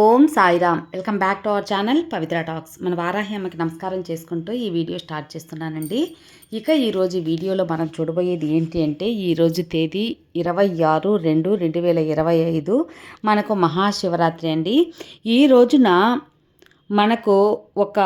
Om Sairam. Welcome back to our channel Pavitra talks. మన వారాహి అమ్మకి నమస్కారం చేసుకుంటూ ఈ వీడియో స్టార్ట్ చేస్తున్నానండి. ఇక ఈరోజు వీడియోలో మనం చూడబోయేది ఏంటి అంటే ఈరోజు తేదీ ఇరవై ఆరు రెండు రెండు వేల ఇరవై ఐదు మనకు మహాశివరాత్రి అండి. ఈ రోజున మనకు ఒక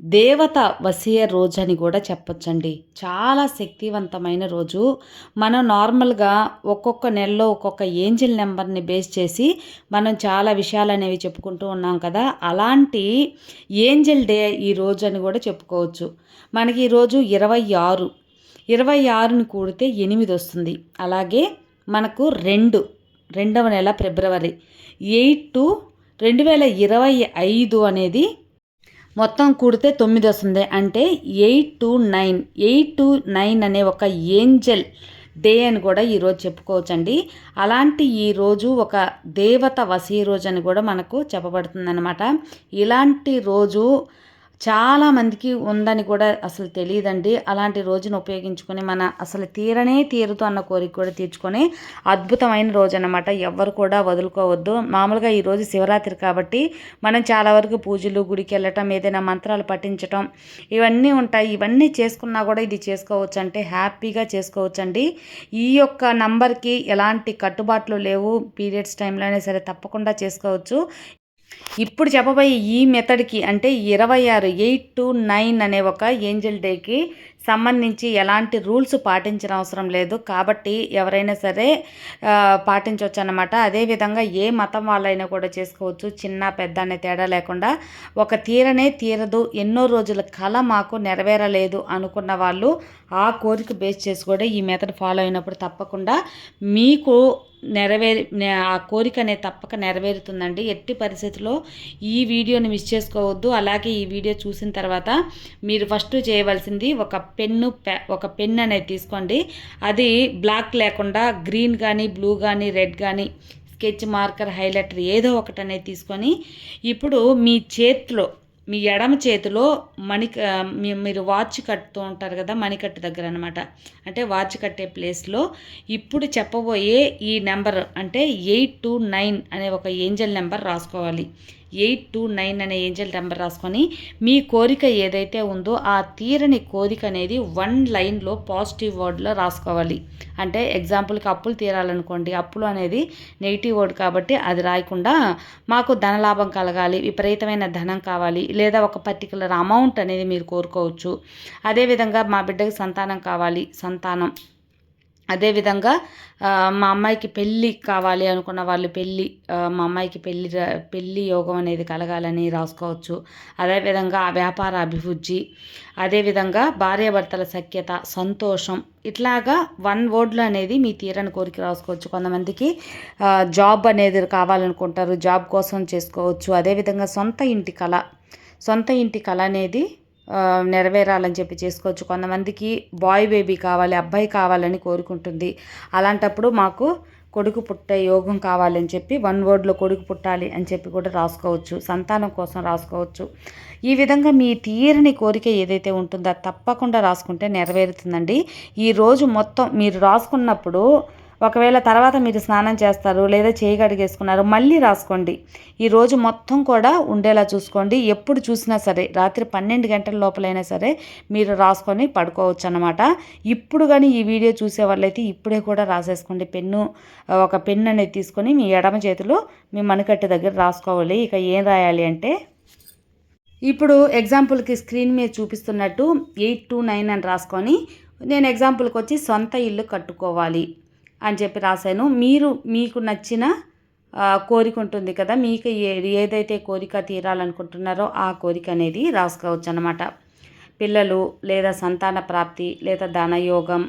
దేవత వసీయ రోజు అని కూడా చెప్పొచ్చండి. చాలా శక్తివంతమైన రోజు. మనం నార్మల్గా ఒక్కొక్క నెలలో ఒక్కొక్క ఏంజిల్ నెంబర్ని బేస్ చేసి మనం చాలా విషయాలు అనేవి చెప్పుకుంటూ ఉన్నాం కదా. అలాంటి ఏంజిల్ డే ఈ రోజు అని కూడా చెప్పుకోవచ్చు. మనకి ఈరోజు ఇరవై ఆరు. ఇరవై ఆరుని కూడితే ఎనిమిది వస్తుంది. అలాగే మనకు రెండు. రెండవ నెల ఫిబ్రవరి. ఎయిట్ టు రెండు వేల ఇరవై ఐదు అనేది మొత్తం కూడితే తొమ్మిది వస్తుంది. అంటే eight two nine. Eight two nine అనే ఒక ఏంజల్ డే అని కూడా ఈరోజు చెప్పుకోవచ్చండి. అలాంటి ఈరోజు ఒక దేవత వసీ రోజు అని కూడా మనకు చెప్పబడుతుంది అనమాట ఇలాంటి రోజు చాలామందికి ఉందని కూడా అసలు తెలియదండి. అలాంటి రోజును ఉపయోగించుకొని మన అసలు తీరనే తీరుతూ అన్న కోరిక కూడా తీర్చుకొని అద్భుతమైన రోజు అనమాట ఎవరు కూడా వదులుకోవద్దు. మామూలుగా ఈరోజు శివరాత్రి కాబట్టి మనం చాలా వరకు పూజలు గుడికి వెళ్ళటం ఏదైనా మంత్రాలు పఠించటం ఇవన్నీ ఉంటాయి. ఇవన్నీ చేసుకున్నా కూడా ఇది చేసుకోవచ్చు అంటే హ్యాపీగా చేసుకోవచ్చు అండి ఈ యొక్క నంబర్కి ఎలాంటి కట్టుబాట్లు లేవు. పీరియడ్స్ టైంలోనే సరే తప్పకుండా చేసుకోవచ్చు. ఇప్పుడు చెప్పబోయే ఈ మెథడ్కి అంటే ఇరవై ఆరు ఎయిట్ టు నైన్ అనే ఒక ఏంజల్ డేకి సంబంధించి ఎలాంటి రూల్స్ పాటించిన అవసరం లేదు కాబట్టి ఎవరైనా సరే పాటించవచ్చు అనమాట అదేవిధంగా ఏ మతం వాళ్ళైనా కూడా చేసుకోవచ్చు. చిన్న పెద్ద అనే తేడా లేకుండా ఒక తీరనే తీరదు. ఎన్నో రోజుల కళ మాకు నెరవేరలేదు అనుకున్న వాళ్ళు ఆ కోరిక బేస్ చేసి కూడా ఈ మెథడ్ ఫాలో అయినప్పుడు తప్పకుండా మీకు నెరవేరి ఆ కోరిక అనేది తప్పక నెరవేరుతుందండి. ఎట్టి పరిస్థితిలో ఈ వీడియోని మిస్ చేసుకోవద్దు. అలాగే ఈ వీడియో చూసిన తర్వాత మీరు ఫస్ట్ చేయవలసింది ఒక పెన్ను ఒక పెన్ అనేది తీసుకోండి. అది బ్లాక్ లేకుండా గ్రీన్ కానీ బ్లూ కానీ రెడ్ కానీ స్కెచ్ మార్కర్ హైలైటర్ ఏదో ఒకటి అనేది తీసుకొని ఇప్పుడు మీ చేతిలో మీ ఎడమ చేతిలో మణి మీరు వాచ్ కట్టుతూ ఉంటారు కదా మణికట్టు దగ్గర అనమాట అంటే వాచ్ కట్టే ప్లేస్లో ఇప్పుడు చెప్పబోయే ఈ నెంబర్ అంటే ఎయిట్ టూ నైన్ అనే ఒక ఏంజల్ నెంబర్ రాసుకోవాలి. ఎయిట్ టూ నైన్ అనే ఏంజల్ నెంబర్ రాసుకొని మీ కోరిక ఏదైతే ఉందో ఆ తీరని కోరిక అనేది వన్ లైన్లో పాజిటివ్ వర్డ్లో రాసుకోవాలి. అంటే ఎగ్జాంపుల్కి అప్పులు తీరాలనుకోండి. అప్పులు అనేది నెగిటివ్ వర్డ్ కాబట్టి అది రాయకుండా మాకు ధనలాభం కలగాలి విపరీతమైన ధనం కావాలి లేదా ఒక పర్టికులర్ అమౌంట్ అనేది మీరు కోరుకోవచ్చు. అదేవిధంగా మా బిడ్డకి సంతానం కావాలి సంతానం. అదేవిధంగా మా అమ్మాయికి పెళ్ళి కావాలి అనుకున్న వాళ్ళు పెళ్ళి మా అమ్మాయికి పెళ్ళి పెళ్ళి యోగం అనేది కలగాలని రాసుకోవచ్చు. అదేవిధంగా వ్యాపార అభివృద్ధి అదేవిధంగా భార్యాభర్తల సఖ్యత సంతోషం ఇట్లాగా వన్ వర్డ్లు అనేది మీ తీరని కోరిక రాసుకోవచ్చు. కొంతమందికి జాబ్ అనేది కావాలనుకుంటారు జాబ్ కోసం చేసుకోవచ్చు. అదేవిధంగా సొంత ఇంటి కళ సొంత ఇంటి కళ అనేది నెరవేరాలని చెప్పి చేసుకోవచ్చు. కొంతమందికి బాయ్ బేబీ కావాలి అబ్బాయి కావాలని కోరుకుంటుంది. అలాంటప్పుడు మాకు కొడుకు పుట్టే యోగం కావాలని చెప్పి వన్ వర్డ్లో కొడుకు పుట్టాలి అని చెప్పి కూడా రాసుకోవచ్చు. సంతానం కోసం రాసుకోవచ్చు. ఈ విధంగా మీ తీరని కోరిక ఏదైతే ఉంటుందో తప్పకుండా రాసుకుంటే నెరవేరుతుందండి. ఈరోజు మొత్తం మీరు రాసుకున్నప్పుడు ఒకవేళ తర్వాత మీరు స్నానం చేస్తారు లేదా చేయి కడిగేసుకున్నారు మళ్ళీ రాసుకోండి. ఈ రోజు మొత్తం కూడా ఉండేలా చూసుకోండి. ఎప్పుడు చూసినా సరే రాత్రి పన్నెండు గంటల లోపలైనా సరే మీరు రాసుకొని పడుకోవచ్చు అనమాట ఇప్పుడు కానీ ఈ వీడియో చూసే వాళ్ళైతే ఇప్పుడే కూడా రాసేసుకోండి. పెన్ను ఒక పెన్ను అనేది తీసుకొని మీ ఎడమ చేతిలో మీ మణికట్టు దగ్గర రాసుకోవాలి. ఇక ఏం రాయాలి అంటే ఇప్పుడు ఎగ్జాంపుల్కి స్క్రీన్ మీద చూపిస్తున్నట్టు ఎయిట్ టూ నైన్ అని రాసుకొని నేను ఎగ్జాంపుల్కి వచ్చి సొంత ఇల్లు కట్టుకోవాలి. అని చెప్పి రాశాను. మీరు మీకు నచ్చిన కోరిక ఉంటుంది కదా మీకు ఏ ఏదైతే కోరిక తీరాలనుకుంటున్నారో ఆ కోరిక అనేది రాసుకోవచ్చు అనమాట పిల్లలు లేదా సంతాన ప్రాప్తి లేదా ధనయోగం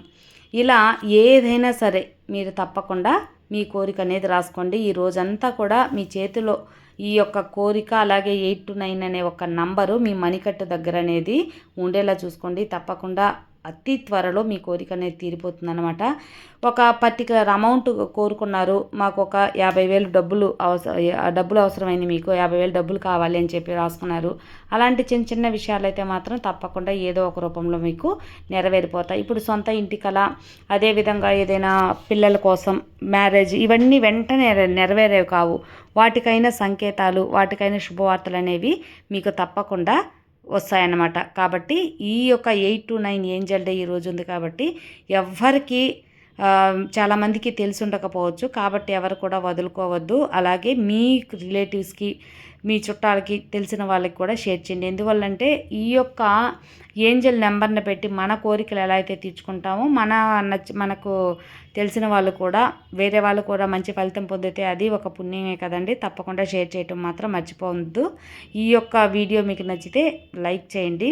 ఇలా ఏదైనా సరే మీరు తప్పకుండా మీ కోరిక అనేది రాసుకోండి. ఈ రోజంతా కూడా మీ చేతిలో ఈ యొక్క కోరిక అలాగే ఎయిట్ టు నైన్ అనే ఒక నంబరు మీ మణికట్టు దగ్గర అనేది ఉండేలా చూసుకోండి. తప్పకుండా అతి త్వరలో మీ కోరిక అనేది తీరిపోతుంది అనమాట ఒక పర్టికులర్ అమౌంట్ కోరుకున్నారు మాకు ఒక యాభై వేలు డబ్బులు అవసరం డబ్బులు అవసరమైంది మీకు యాభై వేలు డబ్బులు కావాలి అని చెప్పి రాసుకున్నారు. అలాంటి చిన్న చిన్న విషయాలైతే మాత్రం తప్పకుండా ఏదో ఒక రూపంలో మీకు నెరవేరిపోతాయి. ఇప్పుడు సొంత ఇంటి కళ అదేవిధంగా ఏదైనా పిల్లల కోసం మ్యారేజ్ ఇవన్నీ వెంటనే నెరవేరేవి కావు. వాటికైనా సంకేతాలు వాటికైనా శుభవార్తలు అనేవి మీకు తప్పకుండా వస్తాయన్నమాట. కాబట్టి ఈ యొక్క eight two nine angel day ఈ రోజు ఉంది కాబట్టి ఎవ్వరికీ చాలామందికి తెలిసి ఉండకపోవచ్చు. కాబట్టి ఎవరు కూడా వదులుకోవద్దు. అలాగే మీ రిలేటివ్స్కి మీ చుట్టాలకి తెలిసిన వాళ్ళకి కూడా షేర్ చేయండి. ఎందువల్లంటే ఈ యొక్క ఏంజల్ నెంబర్ని పెట్టి మన కోరికలు ఎలా అయితే తీర్చుకుంటామో మన నచ్చ మనకు తెలిసిన వాళ్ళు కూడా వేరే వాళ్ళు కూడా మంచి ఫలితం పొందితే అది ఒక పుణ్యమే కదండి. తప్పకుండా షేర్ చేయటం మాత్రం మర్చిపోవద్దు. ఈ యొక్క వీడియో మీకు నచ్చితే లైక్ చేయండి.